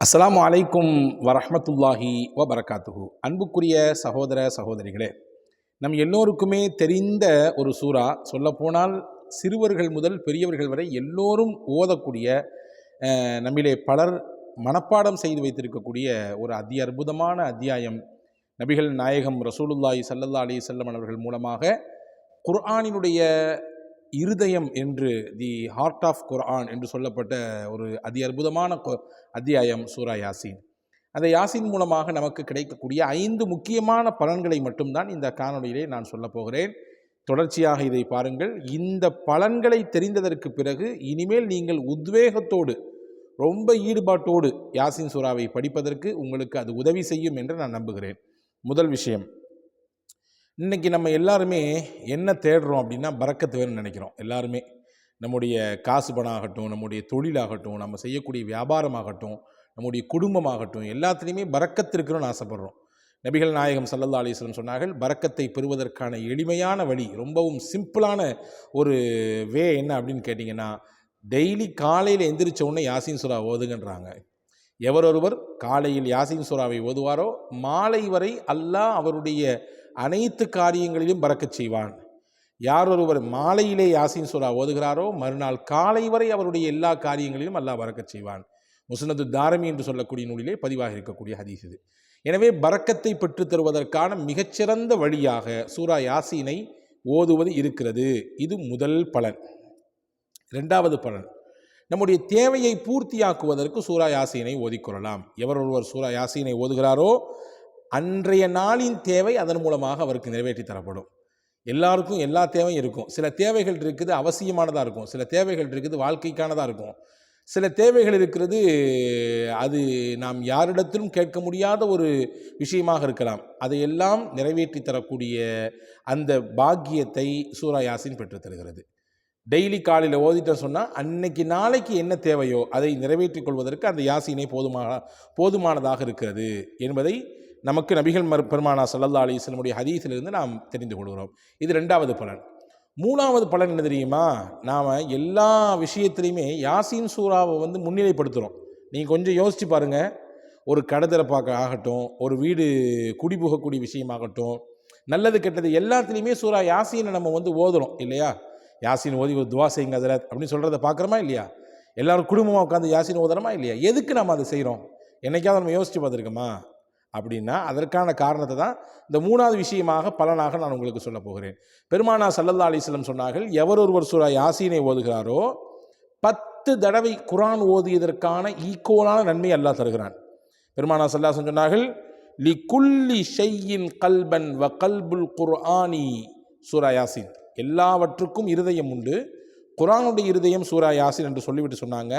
அஸ்லாம் அலைக்கும் வரஹமத்துல்லாஹி வ பரகாத்துஹு அன்புக்குரிய சகோதர சகோதரிகளே நம் எல்லோருக்குமே தெரிந்த ஒரு சூறா. சொல்லப்போனால் சிறுவர்கள் முதல் பெரியவர்கள் வரை எல்லோரும் ஓதக்கூடிய நம்மிலே பலர் மனப்பாடம் செய்து வைத்திருக்கக்கூடிய ஒரு அதி அற்புதமான அத்தியாயம். நபிகள் நாயகம் ரசூலுல்லாஹி சல்லல்லா அலி செல்லம் அவர்கள் மூலமாக குர்ஆனினுடைய இருதயம் என்று தி ஹார்ட் ஆஃப் குர்ஆன் என்று சொல்லப்பட்ட ஒரு அதி அற்புதமான அத்தியாயம் சூரா யாசின். அந்த யாசின் மூலமாக நமக்கு கிடைக்கக்கூடிய ஐந்து முக்கியமான பலன்களை மட்டும்தான் இந்த காணொலியிலே நான் சொல்லப் போகிறேன். தொடர்ச்சியாக இதை பாருங்கள். இந்த பலன்களை தெரிந்ததற்கு பிறகு இனிமேல் நீங்கள் உத்வேகத்தோடு ரொம்ப ஈடுபாட்டோடு யாசின் சூறாவை படிப்பதற்கு உங்களுக்கு அது உதவி செய்யும் என்று நான் நம்புகிறேன். முதல் விஷயம் இன்னைக்கு நம்ம எல்லாருமே என்ன தேடுறோம் அப்படின்னா பறக்கத்து வேணும்னு நினைக்கிறோம். எல்லாருமே நம்முடைய காசு பணம் ஆகட்டும் நம்முடைய தொழிலாகட்டும் நம்ம செய்யக்கூடிய வியாபாரமாகட்டும் நம்முடைய குடும்பமாகட்டும் எல்லாத்துலேயுமே பறக்கத்து இருக்கணும்னு நபிகள் நாயகம் சல்லல்லா அலிஸ்லம் சொன்னார்கள் பறக்கத்தை பெறுவதற்கான எளிமையான வழி ரொம்பவும் சிம்பிளான ஒரு வே என்ன அப்படின்னு கேட்டிங்கன்னா டெய்லி காலையில் எந்திரிச்ச உடனே யாசின் சுறா ஓதுங்கன்றாங்க. எவரொருவர் காலையில் யாசின் சுறாவை ஓதுவாரோ மாலை வரை அல்லாஹ் அவருடைய அனைத்து காரியங்களிலும் பறக்கச் செய்வான். யார் ஒருவர் மாலையிலே யாசின் சூறா ஓதுகிறாரோ மறுநாள் காலை வரை அவருடைய எல்லா காரியங்களிலும் அல்லாஹ் பறக்கச் செய்வான். முஸ்னது தாரமி என்று சொல்லக்கூடிய நூலிலே பதிவாக இருக்கக்கூடிய ஹதீஸ் இது. எனவே பறக்கத்தை பெற்றுத் தருவதற்கான மிகச்சிறந்த வழியாக சூரா யாசீனை ஓதுவது இருக்கிறது. இது முதல் பலன். இரண்டாவது பலன். நம்முடைய தேவையை பூர்த்தியாக்குவதற்கு சூரா யாசீனை ஓதிக்கொள்ளலாம் எவர் ஒருவர் சூரா யாசீனை ஓதுகிறாரோ அன்றைய நாளின் தேவை அதன் மூலமாக அவருக்கு நிறைவேற்றி தரப்படும். எல்லாருக்கும் எல்லா தேவையும் இருக்கும். சில தேவைகள் இருக்குது அவசியமானதாக இருக்கும். சில தேவைகள் இருக்குது வாழ்க்கைக்கானதாக இருக்கும். சில தேவைகள் இருக்கிறது அது நாம் யாரிடத்திலும் கேட்க முடியாத ஒரு விஷயமாக இருக்கலாம். அதையெல்லாம் நிறைவேற்றி தரக்கூடிய அந்த பாக்கியத்தை சூரா யாசின் பெற்று தருகிறது. டெய்லி காலையில் ஓதிட்டேன்னு சொன்னால் அன்னைக்கு நாளைக்கு என்ன தேவையோ அதை நிறைவேற்றிக் கொள்வதற்கு அந்த யாசினை போதுமான போதுமானதாக இருக்கிறது என்பதை நமக்கு நபிகள் மர் பெருமானா சல்லல்லா அலிஸ்லமுடைய ஹதீஸிலிருந்து நாம் தெரிந்து கொள்கிறோம். இது ரெண்டாவது பலன். மூணாவது பலன் என்ன தெரியுமா? நாம் எல்லா விஷயத்துலையுமே யாசின் சூறாவை வந்து முன்னிலைப்படுத்துகிறோம் நீங்கள் கொஞ்சம் யோசித்து பாருங்கள் ஒரு கடை பார்க்க ஆகட்டும் ஒரு வீடு குடிபுகக்கூடிய விஷயமாகட்டும் நல்லது கெட்டது எல்லாத்துலேயுமே சூறா யாசினை நம்ம வந்து ஓதுறோம் இல்லையா? யாசின் ஓதி ஒரு துவா செய்யுங்க அதில் அப்படின்னு சொல்கிறத பார்க்குறோமா இல்லையா? எல்லோரும் குடும்பமாக உட்காந்து யாசின் ஓதுறோமா இல்லையா? எதுக்கு நம்ம அதை செய்கிறோம் என்னைக்காவது நம்ம யோசித்து பார்த்துருக்கோமா? அப்படின்னா அதற்கான காரணத்தை தான் இந்த மூணாவது விஷயமாக பலனாக நான் உங்களுக்கு சொல்ல போகிறேன். பெருமானா சல்லல்லா அலிஸ்லம் சொன்னார்கள் எவர் ஒருவர் சூரா யாசீனை ஓதுகிறாரோ பத்து தடவை குரான் ஓதியதற்கான ஈக்குவலான நன்மை அல்லாஹ் தருகிறான். பெருமானா சல்லாசன் சொன்னார்கள் லி குல்லி ஷையின் கல்பன் வ கல்புல் குர்ஆனி சூரா யாசின். எல்லாவற்றுக்கும் இருதயம் உண்டு. குரானுடைய இருதயம் சூரா யாசின் என்று சொல்லிவிட்டு சொன்னாங்க.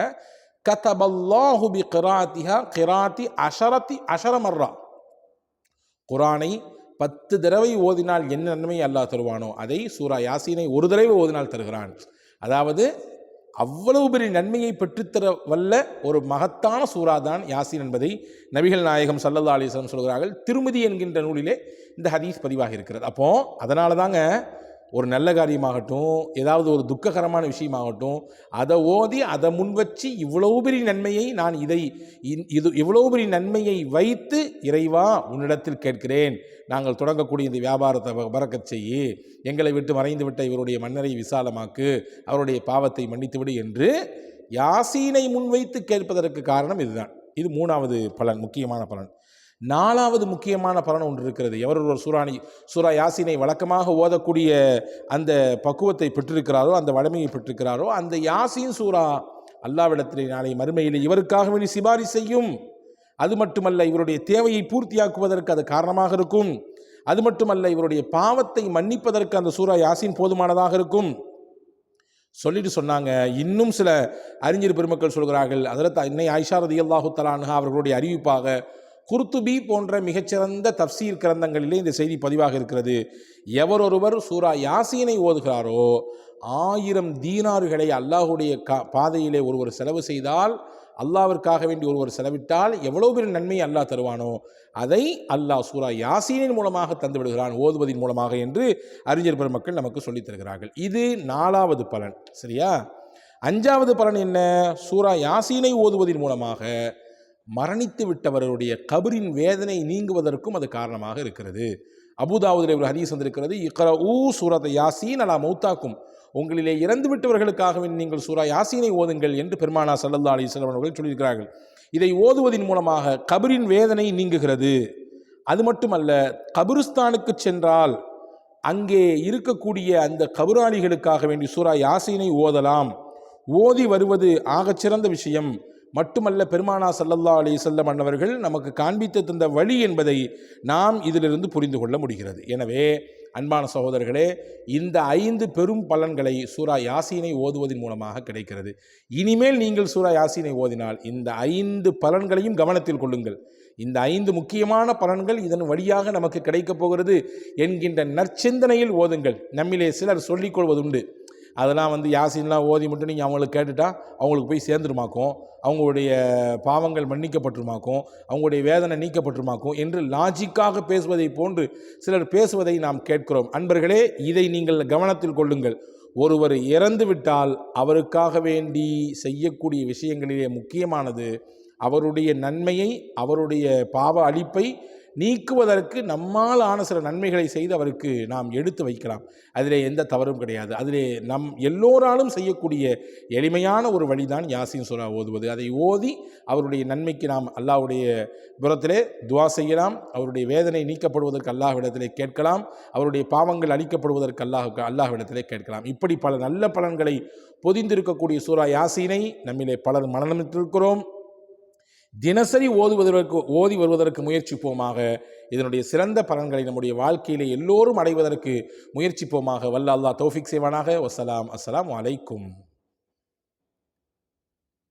கதபல்லாஹு பி கிராத்திஹா கிராத்தி அஷரத்தி அஷரமர்ரா குரானை பத்து தடவை ஓதினால் என்ன நன்மை அல்லாஹ் தருவானோ? அதை சூரா யாசீனை ஒரு தடவை ஓதினால் தருகிறான். அதாவது அவ்வளவு பெரிய நன்மையை பெற்றுத்தர வல்ல ஒரு மகத்தான சூறா தான் யாசின் என்பதை நபிகள் நாயகம் சல்லல்லா அலிஸ்லம் சொல்கிறார்கள். திருமதி என்கின்ற நூலிலே இந்த ஹதீஸ் பதிவாக இருக்கிறது அப்போது அதனால தாங்க ஒரு நல்ல காரியமாகட்டும் ஏதாவது ஒரு துக்ககரமான விஷயமாகட்டும் அதை ஓதி அதை முன் வச்சு இவ்வளவு பெரிய நன்மையை நான் இதை இது இவ்வளவு பெரிய நன்மையை வைத்து இறைவா உன்னிடத்தில் கேட்கிறேன். நாங்கள் தொடங்கக்கூடிய இந்த வியாபாரத்தை பறக்கச் செய்யி எங்களை விட்டு மறைந்து விட்ட இவருடைய மன்னரை விசாலமாக்கு அவருடைய பாவத்தை மன்னித்துவிடு என்று யாசீனை முன்வைத்து கேட்பதற்கு காரணம் இதுதான். இது மூணாவது பலன் முக்கியமான பலன். நாலாவது முக்கியமான பலன் ஒன்று இருக்கிறது. எவர் சூராணி சூரா யாசினை வழக்கமாக ஓதக்கூடிய அந்த பக்குவத்தை பெற்றிருக்கிறாரோ அந்த வலிமையை பெற்றிருக்கிறாரோ அந்த யாசின் சூரா அல்லாவிடத்திலே நாளை மறுமையில் இவருக்காக வேண்டி சிபாரி செய்யும். அது மட்டுமல்ல இவருடைய தேவையை பூர்த்தியாக்குவதற்கு அது காரணமாக இருக்கும். அது மட்டுமல்ல இவருடைய பாவத்தை மன்னிப்பதற்கு அந்த சூரா யாசின் போதுமானதாக இருக்கும். சொல்லிட்டு சொன்னாங்க. இன்னும் சில அறிஞர் பெருமக்கள் சொல்கிறார்கள். அதில் இன்னை ஐஷாரதி ரதி அல்லாஹு தலான்ஹா அவர்களுடைய அறிவிப்பாக குர்துபி போன்ற மிகச்சிறந்த தப்சீர் கிரந்தங்களிலே இந்த செய்தி பதிவாக இருக்கிறது. எவரொருவர் சூரா யாசீனை ஓதுகிறாரோ ஆயிரம் தீனாறுகளை அல்லாஹுடைய கா பாதையிலே ஒருவர் செலவு செய்தால் அல்லாவிற்காக வேண்டி ஒருவர் செலவிட்டால் எவ்வளோ பெரிய நன்மையை அல்லாஹ் தருவானோ அதை அல்லாஹ் சூரா யாசீனின் மூலமாக தந்து விடுகிறான் ஓதுவதின் மூலமாக என்று அறிஞர் பெருமக்கள் நமக்கு சொல்லித் தருகிறார்கள். இது நாலாவது பலன். சரியா? அஞ்சாவது பலன் என்ன? சூரா யாசீனை ஓதுவதன் மூலமாக மரணித்து விட்டவருடைய கபரின் வேதனை நீங்குவதற்கும் அது காரணமாக இருக்கிறது. அபுதாவுதில் ஒரு ஹதீஸ் வந்திருக்கிறது இக்கர ஊ சூரத் யாசீன் அலா மௌத்தாக்கும். உங்களிலே இறந்து விட்டவர்களுக்காகவே நீங்கள் சூரா யாசீனை ஓதுங்கள் என்று பெருமானா சல்லல்லா அலிஸ்லாம் அவர்கள் சொல்லியிருக்கிறார்கள். இதை ஓதுவதின் மூலமாக கபரின் வேதனை நீங்குகிறது. அது மட்டுமல்ல கபிரிஸ்தானுக்கு சென்றால் அங்கே இருக்கக்கூடிய அந்த கபுராளிகளுக்காக வேண்டி சூரா யாசீனை ஓதலாம். ஓதி வருவது ஆகச்சிறந்த விஷயம். மட்டுமல்ல பெருமானா சல்லல்லா அலி செல்லம் அன்னவர்கள் நமக்கு காண்பித்து தந்த வழி என்பதை நாம் இதிலிருந்து புரிந்து கொள்ள முடிகிறது. எனவே அன்பான சகோதரர்களே இந்த ஐந்து பெரும் பலன்களை சூரா யாசீனை ஓதுவதன் மூலமாக கிடைக்கிறது. இனிமேல் நீங்கள் சூரா யாசீனை ஓதினால் இந்த ஐந்து பலன்களையும் கவனத்தில் கொள்ளுங்கள். இந்த ஐந்து முக்கியமான பலன்கள் இதன் வழியாக நமக்கு கிடைக்கப் போகிறது என்கின்ற நற்சிந்தனையில் ஓதுங்கள். நம்மிலே சிலர் சொல்லிக் கொள்வதுண்டு அதெல்லாம் வந்து யாசின்லாம் ஓதி மட்டும் நீங்கள் அவங்களுக்கு கேட்டுட்டா அவங்களுக்கு போய் சேர்ந்துருமாக்கும். அவங்களுடைய பாவங்கள் மன்னிக்கப்பட்டுருமாக்கும். அவங்களுடைய வேதனை நீக்கப்பட்டுருமாக்கும் என்று லாஜிக்காக பேசுவதை போன்று சிலர் பேசுவதை நாம் கேட்கிறோம். அன்பர்களே இதை நீங்கள் கவனத்தில் கொள்ளுங்கள். ஒருவர் இறந்து விட்டால் அவருக்காக வேண்டி செய்யக்கூடிய விஷயங்களிலே முக்கியமானது அவருடைய நன்மையை அவருடைய பாவ அழிப்பை நீக்குவதற்கு நம்மால் ஆன சில நன்மைகளை செய்து அவருக்கு நாம் எடுத்து வைக்கலாம். அதிலே எந்த தவறும் கிடையாது. அதிலே நம் எல்லோராலும் செய்யக்கூடிய எளிமையான ஒரு வழிதான் யாசின் சூரா ஓதுவது. அதை ஓதி அவருடைய நன்மைக்கு நாம் அல்லாவுடைய புறத்திலே துவா செய்யலாம். அவருடைய வேதனை நீக்கப்படுவதற்கு அல்லாஹ்விடத்திலே கேட்கலாம். அவருடைய பாவங்கள் அழிக்கப்படுவதற்கு அல்லாஹ் அல்லாஹ்விடத்திலே கேட்கலாம். இப்படி பல நல்ல பலன்களை பொதிந்திருக்கக்கூடிய சூரா யாசீனை நம்மிலே பலர் மனநமிட்டிருக்கிறோம் தினசரி ஓதுவதற்கு ஓதி வருவதற்கு முயற்சிப்போமாக. இதனுடைய சிறந்த பலன்களை நம்முடைய வாழ்க்கையிலே எல்லோரும் அடைவதற்கு முயற்சிப்போமாக. வல்ல அல்லா தௌஃபிக் செய்வானாக. வசலாம் அஸ்லாம் அலைக்கும்.